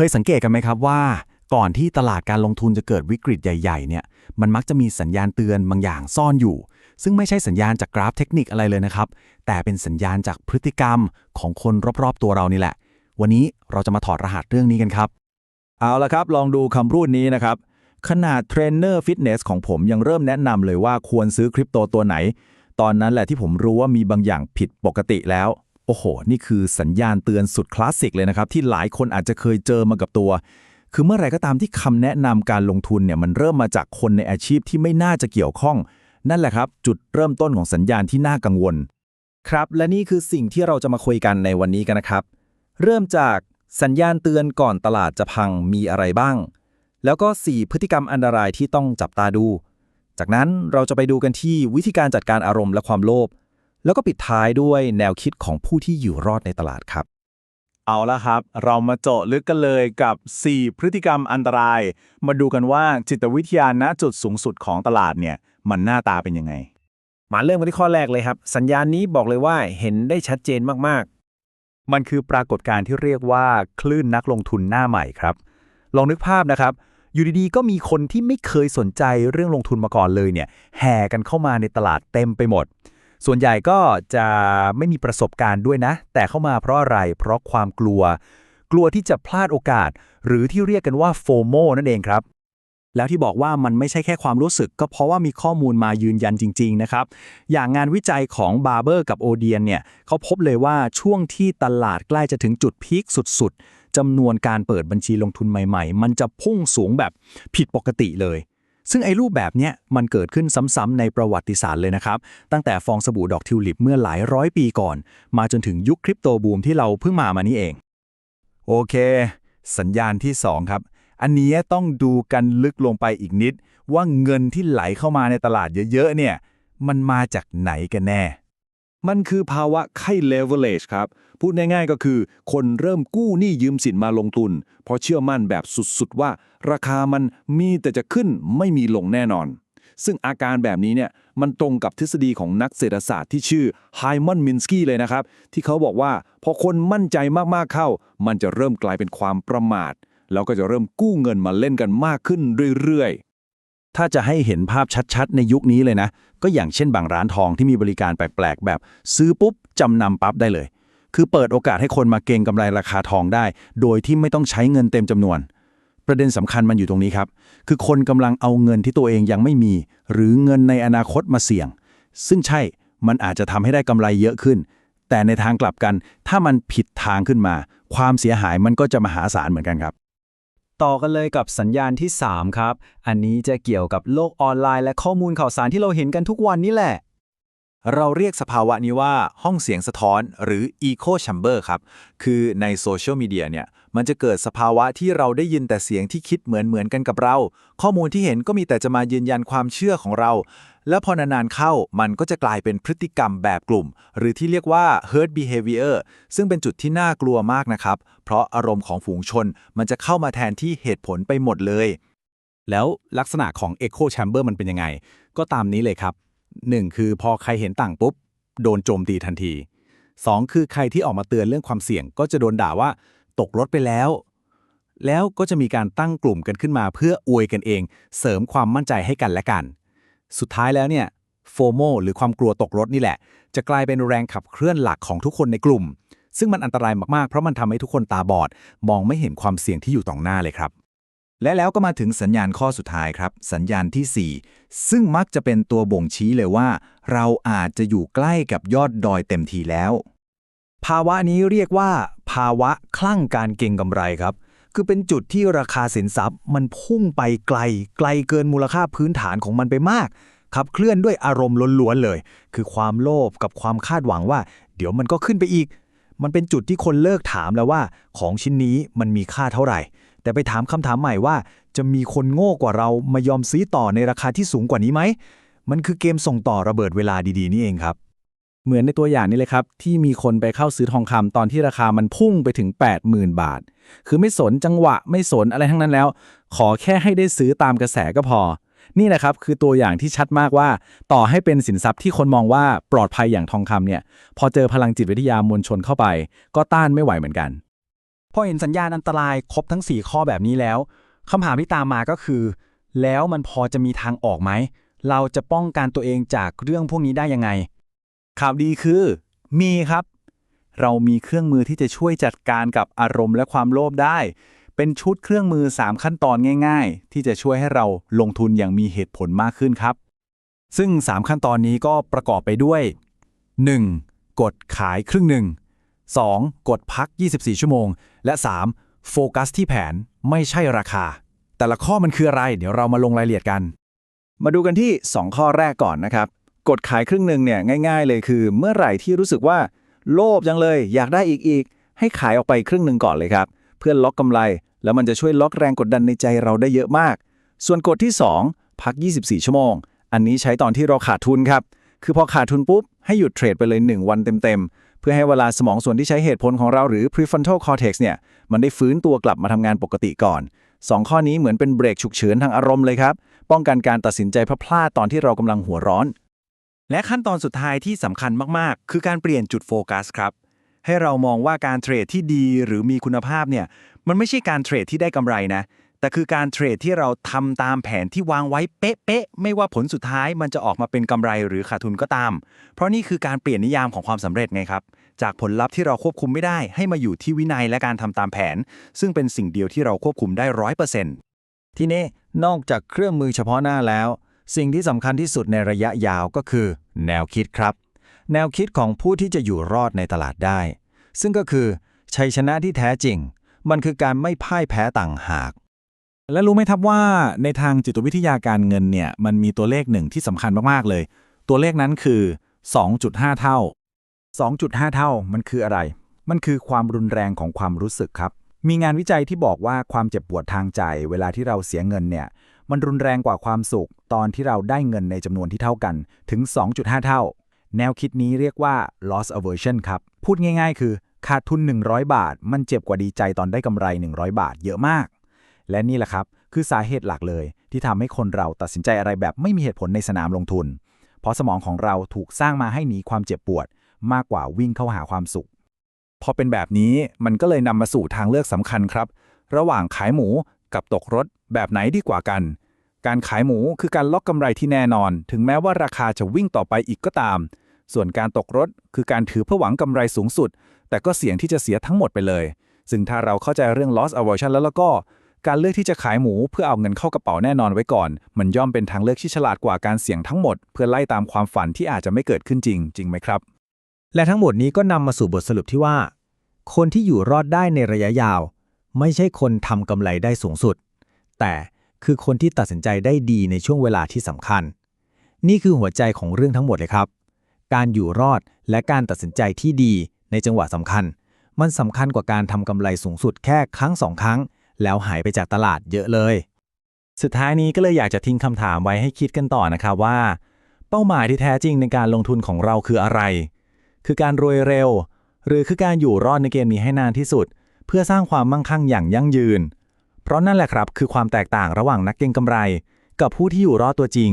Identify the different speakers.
Speaker 1: เคยสังเกตกันไหมครับว่า ก่อนที่ตลาดการลงทุนจะเกิดวิกฤตใหญ่ๆเนี่ยมันมักจะมีสัญญาณเตือนบางอย่างซ่อนอยู่ ซึ่งไม่ใช่สัญญาณจากกราฟเทคนิคอะไรเลยนะครับ แต่เป็นสัญญาณจากพฤติกรรมของคนรอบๆ ตัวเรานี่แหละ วันนี้เราจะมาถอดรหัสเรื่องนี้กันครับ
Speaker 2: เอาละครับ ลองดูคำพูดนี้นะครับขนาดเทรนเนอร์ฟิตเนสของผมยังเริ่มแนะนำเลยว่าควรซื้อคริปโตตัวไหน ตอนนั้นแหละที่ผมรู้ว่ามีบางอย่างผิดปกติแล้ว โอ้โห นี่คือสัญญาณเตือนสุดคลาสสิกเลยนะครับ ที่หลายคนอาจจะเคยเจอมากับตัว คือเมื่อไรก็ตามที่คำแนะนำการลงทุนเนี่ยมันเริ่มมาจากคนในอาชีพที่ไม่น่าจะเกี่ยวข้อง นั่นแหละครับ จุดเริ่มต้นของสัญญาณที่น่ากังวล ครับ และนี่คือสิ่งที่เราจะมาคุยกันในวันนี้กันนะครับ เริ่มจากสัญญาณเตือนก่อนตลาดจะพังมีอะไรบ้าง แล้วก็ 4 พฤติกรรมอันตรายที่ต้องจับตาดู จากนั้นเราจะไปดูกันที่วิธีการจัดการอารมณ์และความโลภ แล้วก็ปิดท้ายด้วยแนวคิดของผู้ที่อยู่รอดในตลาดครับ
Speaker 3: เอาละครับ เรามาเจาะลึกกันเลยกับ 4 พฤติกรรมอันตราย มาดูกันว่าจิตวิทยาณจุดสูงสุดของตลาดเนี่ย มันหน้าตาเป็นยังไง
Speaker 4: มาเริ่มกันที่ข้อแรกเลยครับ สัญญาณนี้บอกเลยว่าเห็นได้ชัดเจนมาก
Speaker 3: มันคือปรากฏการณ์ที่เรียกว่าคลื่นนักลงทุนหน้าใหม่ครับ ลองนึกภาพนะครับอยู่ดีๆ ก็มีคนที่ไม่เคยสนใจเรื่องลงทุนมาก่อนเลยเนี่ยแห่กันเข้ามาในตลาดเต็มไปหมด ส่วนใหญ่ก็จะไม่มีประสบการณ์ด้วยนะ แต่เข้ามาเพราะอะไร เพราะความกลัว กลัวที่จะพลาดโอกาส หรือที่เรียกกันว่าโฟโมนั่นเองครับ
Speaker 1: แล้วที่บอกว่ามันไม่ใช่แค่ความรู้สึก ก็เพราะว่ามีข้อมูลมายืนยันจริง ๆ นะครับ อย่างงานวิจัยของบาร์เบอร์กับโอเดียนเนี่ยเขาพบเลยว่าช่วงที่ตลาดใกล้จะถึงจุดพีคสุด ๆจำนวนการเปิดบัญชีลงทุนใหม่ ๆ มันจะพุ่งสูงแบบผิดปกติเลย ซึ่งไอ้รูปแบบเนี้ยมันเกิดขึ้นซ้ำๆในประวัติศาสตร์เลยนะครับ ตั้งแต่ฟองสบู่ดอกทิวลิปเมื่อหลายร้อยปีก่อน มาจนถึงยุคคริปโตบูมที่เราเพิ่งมามานี่เอง
Speaker 3: โอเค สัญญาณที่ 2 ครับ อันนี้ต้องดูกันลึกลงไปอีกนิด ว่าเงินที่ไหลเข้ามาในตลาดเยอะๆเนี่ยมันมาจากไหนกันแน่
Speaker 2: มันคือภาวะไข้ leverage ครับ พูดง่ายๆก็คือ คนเริ่มกู้หนี้ยืมสินมาลงทุน เพราะเชื่อมั่นแบบสุดๆ ว่า ราคามันมีแต่จะขึ้นไม่มีลงแน่นอน ซึ่งอาการแบบนี้เนี่ยมันตรงกับทฤษฎีของนักเศรษฐศาสตร์ที่ชื่อไฮมอนมินสกี้เลยนะครับ ที่เขาบอกว่า พอคนมั่นใจมากๆเข้า มันจะเริ่มกลายเป็นความประมาท แล้วก็จะเริ่มกู้เงินมาเล่นกันมากขึ้นเรื่อยๆ
Speaker 1: ถ้าจะให้เห็นภาพชัดๆ ในยุคนี้เลยนะ ก็อย่างเช่นบางร้านทองที่มีบริการแปลกๆ แบบ ซื้อปุ๊บจำนำปั๊บได้เลย คือเปิดโอกาสให้คนมาเก็งกำไรราคาทองได้ โดยที่ไม่ต้องใช้เงินเต็มจำนวน ประเด็นสำคัญมันอยู่ตรงนี้ครับ คือคนกำลังเอาเงินที่ตัวเองยังไม่มี หรือเงินในอนาคตมาเสี่ยง ซึ่งใช่มันอาจจะทำให้ได้กำไรเยอะขึ้น แต่ในทางกลับกัน ถ้ามันผิดทางขึ้นมา ความเสียหายมันก็จะมหาศาลเหมือนกันครับ
Speaker 4: ต่อกันเลยกับสัญญาณที่ 3 ครับ อันนี้จะเกี่ยวกับโลกออนไลน์และข้อมูลข่าวสารที่เราเห็นกันทุกวันนี่แหละ
Speaker 3: เราเรียกสภาวะนี้ว่าห้องเสียงสะท้อนหรือ Echo Chamber ครับ คือในโซเชียลมีเดียเนี่ย มันจะเกิดสภาวะที่เราได้ยินแต่เสียงที่คิดเหมือนเหมือนกันกับเรา ข้อมูลที่เห็นก็มีแต่จะมายืนยันความเชื่อของเรา แล้วพอนานๆเข้ามันก็จะกลายเป็นพฤติกรรมแบบกลุ่ม หรือที่เรียกว่า herd behavior ซึ่งเป็นจุดที่น่ากลัวมากนะครับ เพราะอารมณ์ของฝูงชน มันจะเข้ามาแทนที่เหตุผลไปหมดเลย
Speaker 1: แล้วลักษณะของ Echo Chamber มันเป็นยังไง ก็ตามนี้เลยครับ 1. คือพอใครเห็นต่างปุ๊บโดนโจมตีทันที 2. คือใครที่ออกมาเตือนเรื่องความเสี่ยงก็จะโดนด่าว่า ตกรถไปแล้ว แล้วก็จะมีการตั้งกลุ่มกันขึ้นมาเพื่ออวยกันเอง เสริมความมั่นใจให้กันและกัน สุดท้ายแล้วเนี่ยโฟโมหรือความกลัวตกรถนี่แหละ จะกลายเป็นแรงขับเคลื่อนหลักของทุกคนในกลุ่ม ซึ่งมันอันตรายมากๆ เพราะมันทำให้ทุกคนตาบอด มองไม่เห็นความเสี่ยงที่อยู่ตรงหน้าเลยครับ
Speaker 2: และแล้วก็มาถึงสัญญาณข้อสุดท้ายครับ สัญญาณที่ 4 ซึ่งมักจะเป็นตัวบ่งชี้เลยว่า เราอาจจะอยู่ใกล้กับยอดดอยเต็มทีแล้ว
Speaker 4: ภาวะนี้เรียกว่า ภาวะคลั่งการเก็งกำไรครับ คือเป็นจุดที่ราคาสินทรัพย์ มันพุ่งไปไกล ไกลเกินมูลค่าพื้นฐานของมันไปมาก ขับเคลื่อนด้วยอารมณ์ล้วนๆเลย คือความโลภกับความคาดหวังว่า เดี๋ยวมันก็ขึ้นไปอีก มันเป็นจุดที่คนเลิกถามแล้วว่า ของชิ้นนี้มันมีค่าเท่าไหร่ แต่ไปถามคำถามใหม่ว่า จะมีคนโง่กว่าเรามายอมซื้อต่อในราคาที่สูงกว่านี้ไหมมันคือเกมส่งต่อระเบิดเวลาดีๆนี่เองครับ
Speaker 1: เหมือนในตัวอย่างนี้เลยครับ ที่มีคนไปเข้าซื้อทองคำตอนที่ราคามันพุ่งไปถึง 80,000 บาท คือไม่สนจังหวะไม่สนอะไรทั้งนั้นแล้ว ขอแค่ให้ได้ซื้อตามกระแสก็พอ นี่แหละครับคือตัวอย่างที่ชัดมากว่า ต่อให้เป็นสินทรัพย์ที่คนมองว่าปลอดภัยอย่างทองคำเนี่ย พอเจอพลังจิตวิทยามวลชนเข้าไป ก็ต้านไม่ไหวเหมือนกัน
Speaker 2: พ
Speaker 4: อเห็นสัญญาณอันตรายครบทั้ง 4 ข้อแบบนี้แล้วคำถามที่ตามมาก็คือ แล้วมันพอจะมีทางออกไหม เราจะป้องกันตัวเองจากเรื่องพวกนี้ได้ยังไง
Speaker 3: ข่าวดีคือ มีครับ เรามีเครื่องมือที่จะช่วยจัดการกับอารมณ์และความโลภได้ เป็นชุดเครื่องมือ 3 ขั้นตอนง่าย ๆ ที่จะช่วยให้เราลงทุนอย่างมีเหตุผลมากขึ้นครับ
Speaker 4: ซึ่ง 3 ขั้นตอนนี้ก็ประกอบไปด้วย 1. กดขายครึ่งหนึ่ง 2. กดพัก 24 ชั่วโมง และ 3. โฟกัสที่แผนไม่ใช่ราคา แต่ละข้อมันคืออะไร เดี๋ยวเรามาลงรายละเอียดกัน
Speaker 2: มาดูกันที่ 2 ข้อแรกก่อนนะครับ กดขายครึ่งหนึ่งเนี่ยง่าย ๆ เลยคือ เมื่อไหร่ที่รู้สึกว่า โลภจังเลย อยากได้อีกอีก ให้ขายออกไปครึ่งหนึ่งก่อนเลยครับ เพื่อล็อกกำไร แล้วมันจะช่วยล็อกแรงกดดันในใจเราได้เยอะมาก ส่วนกฎที่ 2 พัก 24 ชั่วโมง อันนี้ใช้ตอนที่เราขาดทุนครับคือพอขาดทุนปุ๊บให้หยุดเทรดไปเลย 1 วันเต็มๆ เพื่อให้เวลาสมองส่วนที่ใช้เหตุผลของเราหรือ prefrontal cortex เนี่ยมันได้ฟื้นตัวกลับมาทำงานปกติก่อนสองข้อนี้เหมือนเป็นเบรกฉุกเฉินทางอารมณ์เลยครับ ป้องกันการตัดสินใจพลาดตอนที่เรากำลังหัวร้อน
Speaker 3: และขั้นตอนสุดท้ายที่สำคัญมากๆ คือการเปลี่ยนจุดโฟกัสครับ ให้เรามองว่าการเทรดที่ดีหรือมีคุณภาพเนี่ยมันไม่ใช่การเทรดที่ได้กำไรนะแต่คือการเทรดที่เราทำตามแผนที่วางไว้เป๊ะๆไม่ว่าผลสุดท้ายมันจะออกมาเป็นกำไรหรือขาดทุนก็ตาม เพราะนี่คือการเปลี่ยนนิยามของความสำเร็จไงครับ จากผลลัพธ์ที่เราควบคุมไม่ได้ให้มาอยู่ที่วินัยและการทำตามแผน ซึ่งเป็นสิ่งเดียวที่เราควบคุมได้ร้อยเปอร์เซ็นต์
Speaker 4: ทีนี้นอกจากเครื่องมือเฉพาะหน้าแล้ว สิ่งที่สำคัญที่สุดในระยะยาวก็คือ แนวคิดครับ แนวคิดของผู้ที่จะอยู่รอดในตลาดได้ ซึ่งก็คือ ชัยชนะที่แท้จริง มันคือการไม่พ่ายแพ้ต่างหาก
Speaker 1: และรู้ไหมครับว่าในทางจิตวิทยาการเงินเนี่ยมันมีตัวเลขหนึ่งที่สำคัญมากๆเลย ตัวเลขนั้นคือ 2.5 เท่า 2.5 เท่ามันคืออะไร มันคือความรุนแรงของความรู้สึกครับ มีงานวิจัยที่บอกว่าความเจ็บปวดทางใจ เวลาที่เราเสียเงินเนี่ย มันรุนแรงกว่าความสุข ตอนที่เราได้เงินในจำนวนที่เท่ากันถึง 2.5 เท่า แนวคิดนี้เรียกว่า loss aversion ครับ พูดง่าย ๆ คือ ขาดทุน 100 บาท มันเจ็บกว่าดีใจตอนได้กำไร 100 บาท เยอะมาก และนี่แหละครับ คือสาเหตุหลักเลย ที่ทำให้คนเราตัดสินใจอะไรแบบไม่มีเหตุผลในสนามลงทุน เพราะสมองของเราถูกสร้างมาให้หนีความเจ็บปวด มากกว่าวิ่งเข้าหาความสุข พอเป็นแบบนี้มันก็เลยนำมาสู่ทางเลือกสำคัญครับ ระหว่างขายหมูกับตกรถ แบบไหนดีกว่ากัน การขายหมูคือการล็อกกำไรที่แน่นอน ถึงแม้ว่าราคาจะวิ่งต่อไปอีกก็ตาม ส่วนการตกรถคือการถือเพื่อหวังกำไรสูงสุด แต่ก็เสี่ยงที่จะเสียทั้งหมดไปเลย ซึ่งถ้าเราเข้าใจเรื่อง loss aversion แล้วแล้วก็ การเลือกที่จะขายหมูเพื่อเอาเงินเข้ากระเป๋าแน่นอนไว้ก่อน มันย่อมเป็นทางเลือกที่ฉลาดกว่าการเสี่ยงทั้งหมด เพื่อไล่ตามความฝันที่อาจจะไม่เกิดขึ้นจริง จริงไหมครับ
Speaker 4: และทั้งหมดนี้ก็นำมาสู่บทสรุปที่ว่า คนที่อยู่รอดได้ในระยะยาว ไม่ใช่คนทำกำไรได้สูงสุด แต่คือคนที่ตัดสินใจได้ดีในช่วงเวลาที่สำคัญ นี่คือหัวใจของเรื่องทั้งหมดเลยครับ การอยู่รอดและการตัดสินใจที่ดีในจังหวะสำคัญ มันสำคัญกว่าการทำกำไรสูงสุดแค่ครั้งสองครั้ง แล้วหายไปจากตลาดเยอะเลย สุดท้ายนี้ก็เลยอยากจะทิ้งคำถามไว้ให้คิดกันต่อนะครับว่า เป้าหมายที่แท้จริงในการลงทุนของเราคืออะไร คือการรวยเร็ว หรือคือการอยู่รอดในเกมนี้ให้นานที่สุด เพื่อสร้างความมั่งคั่งอย่างยั่งยืน เพราะนั่นแหละครับคือความแตกต่างระหว่างนักเก็งกำไร กับผู้ที่อยู่รอดตัวจริง